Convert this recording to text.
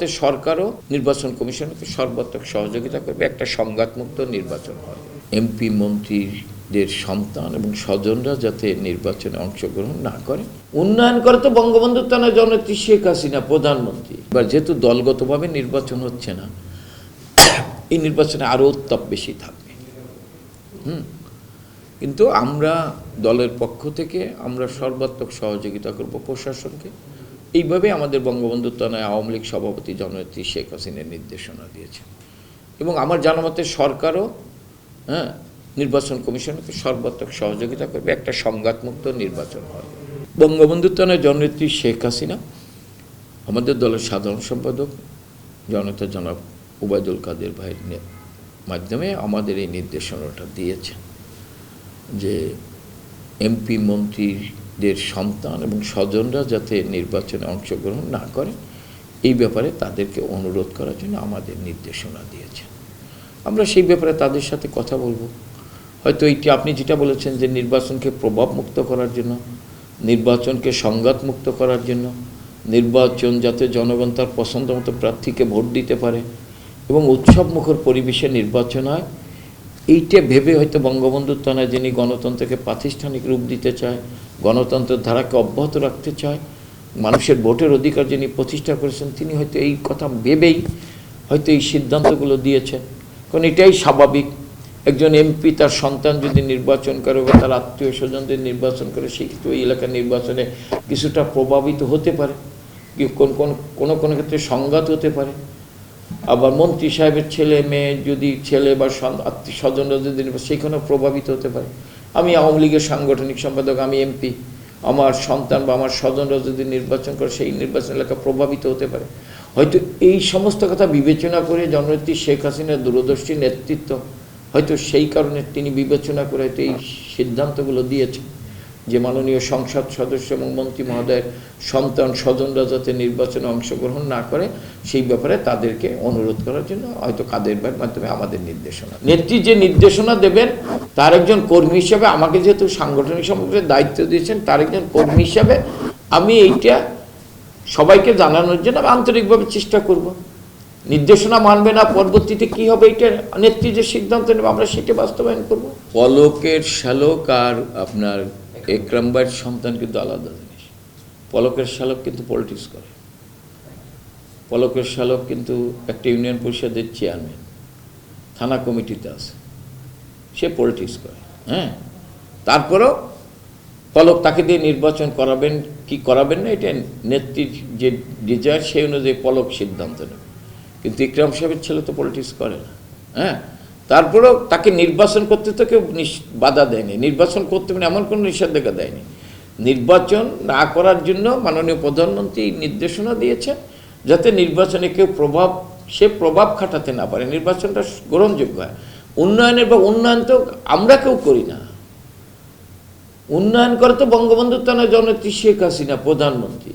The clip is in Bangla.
সরকারও নির্বাচন কমিশনকে সর্বাত্মক সহযোগিতা করবে। একটা সংঘাতমুক্ত নির্বাচন হবে। এমপি মন্ত্রীদের সন্তান এবং স্বজনরা যাতে নির্বাচনে অংশগ্রহণ না করে। উন্নয়ন করে তো বঙ্গবন্ধু তানা জননেত্রী শেখ হাসিনা, প্রধানমন্ত্রী। এবার যেহেতু দলগতভাবে নির্বাচন হচ্ছে না, এই নির্বাচনে আরও উত্তাপ বেশি থাকবে। হুম। কিন্তু আমরা দলের পক্ষ থেকে আমরা সর্বাত্মক সহযোগিতা করব প্রশাসনকে। এইভাবে আমাদের বঙ্গবন্ধু তনয় আওয়ামী লীগ সভাপতি জননেত্রী শেখ হাসিনার নির্দেশনা দিয়েছেন। এবং আমার জানা মতে সরকারও হ্যাঁ নির্বাচন কমিশনকে সর্বাত্মক সহযোগিতা করবে। একটা সংঘাতমুক্ত নির্বাচন হবে। বঙ্গবন্ধু তনয় জননেত্রী শেখ হাসিনা, আমাদের দলের সাধারণ সম্পাদক, জনতা জনাব উবায়দুল কাদের ভাইয়ের মাধ্যমে আমাদের এই নির্দেশনাটা দিয়েছেন যে এমপি মন্ত্রীদের সন্তান এবং স্বজনরা যাতে নির্বাচনে অংশগ্রহণ না করে, এই ব্যাপারে তাদেরকে অনুরোধ করার জন্য আমাদের নির্দেশনা দিয়েছেন। আমরা সেই ব্যাপারে তাদের সাথে কথা বলব। হয়তো এইটি আপনি যেটা বলেছেন যে নির্বাচনকে প্রভাবমুক্ত করার জন্য, নির্বাচনকে সংঘাতমুক্ত করার জন্য, নির্বাচন যাতে জনগণ তার পছন্দ মতো প্রার্থীকে ভোট দিতে পারে এবং উৎসবমুখর পরিবেশে নির্বাচন হয় এইটা ভেবে হয়তো বঙ্গবন্ধু তনায় যিনি গণতন্ত্রকে প্রাতিষ্ঠানিক রূপ দিতে চায়, গণতন্ত্রের ধারাকে অব্যাহত রাখতে চায়, মানুষের ভোটের অধিকার যিনি প্রতিষ্ঠা করেছেন, তিনি হয়তো এই কথা ভেবেই হয়তো এই সিদ্ধান্তগুলো দিয়েছেন। কারণ এটাই স্বাভাবিক। একজন এমপি তার সন্তান যদি নির্বাচন করে বা তার আত্মীয় স্বজনদের নির্বাচন করে সেক্ষেত্রে ওই এলাকার নির্বাচনে কিছুটা প্রভাবিত হতে পারে। কোন কোন, কোনো কোনো ক্ষেত্রে সংঘাত হতে পারে। আবার মন্ত্রী সাহেবের ছেলে, মেয়ে, যদি ছেলে বা আত্মীয় স্বজনরা যদি সেখানেও প্রভাবিত হতে পারে। আমি আওয়ামী লীগের সাংগঠনিক সম্পাদক, আমি এমপি। আমার সন্তান বা আমার স্বজনরা যদি নির্বাচন করে, সেই নির্বাচন এলাকা প্রভাবিত হতে পারে। হয়তো এই সমস্ত কথা বিবেচনা করে জননেত্রী শেখ হাসিনার দূরদর্শী নেতৃত্ব, হয়তো সেই কারণে তিনি বিবেচনা করে হয়তো এই সিদ্ধান্তগুলো দিয়েছেন। যে মাননীয় সংসদ সদস্য এবং মন্ত্রী মহোদয়ের সন্তান স্বজনরা যাতে নির্বাচনে অংশগ্রহণ না করে, সেই ব্যাপারে তাদেরকে অনুরোধ করার জন্য হয়তো কাদের ভাইয়ের মাধ্যমে আমাদের নির্দেশনা। নেত্রী যে নির্দেশনা দেবেন, তার একজন কর্মী হিসাবে আমাকে যেহেতু সাংগঠনিক সম্পর্কে দায়িত্ব দিয়েছেন, তার একজন কর্মী হিসাবে আমি এইটা সবাইকে জানানোর জন্য আমি আন্তরিকভাবে চেষ্টা করব। নির্দেশনা মানবে না, পরবর্তীতে কি হবে এটা নেত্রী যে সিদ্ধান্ত নেবে, আমরা সেটা বাস্তবায়ন করব। পলকের শ্যালক আর আপনার একরাম ভাইয়ের সন্তান কিন্তু আলাদা জিনিস। পলকের শালক কিন্তু পলিটিক্স করে। পলকের শালক কিন্তু একটা ইউনিয়ন পরিষদের চেয়ারম্যান থানা কমিটিতে আছে। সে পলিটিক্স করে হ্যাঁ? তারপরেও পলক তাকে দিয়ে নির্বাচন করাবেন কি করাবেন না, এটা নেত্রীর যে ডিজায়ার সেই অনুযায়ী পলক সিদ্ধান্ত নেবে। কিন্তু ইকরাম সাহেবের ছেলে তো পলিটিক্স করে না হ্যাঁ? তারপরেও তাকে নির্বাচন করতে তো কেউ বাধা দেয়নি। নির্বাচন করতে মানে এমন কোনো নিষেধাজ্ঞা দেয়নি। নির্বাচন না করার জন্য মাননীয় প্রধানমন্ত্রী নির্দেশনা দিয়েছে যাতে নির্বাচনে কেউ প্রভাব, সে প্রভাব খাটাতে না পারে। নির্বাচনটা গ্রহণযোগ্য হয়। উন্নয়নের বা উন্নয়ন তো আমরা কেউ করি না। উন্নয়ন করে তো বঙ্গবন্ধু তানা জননেত্রী শেখ হাসিনা, প্রধানমন্ত্রী।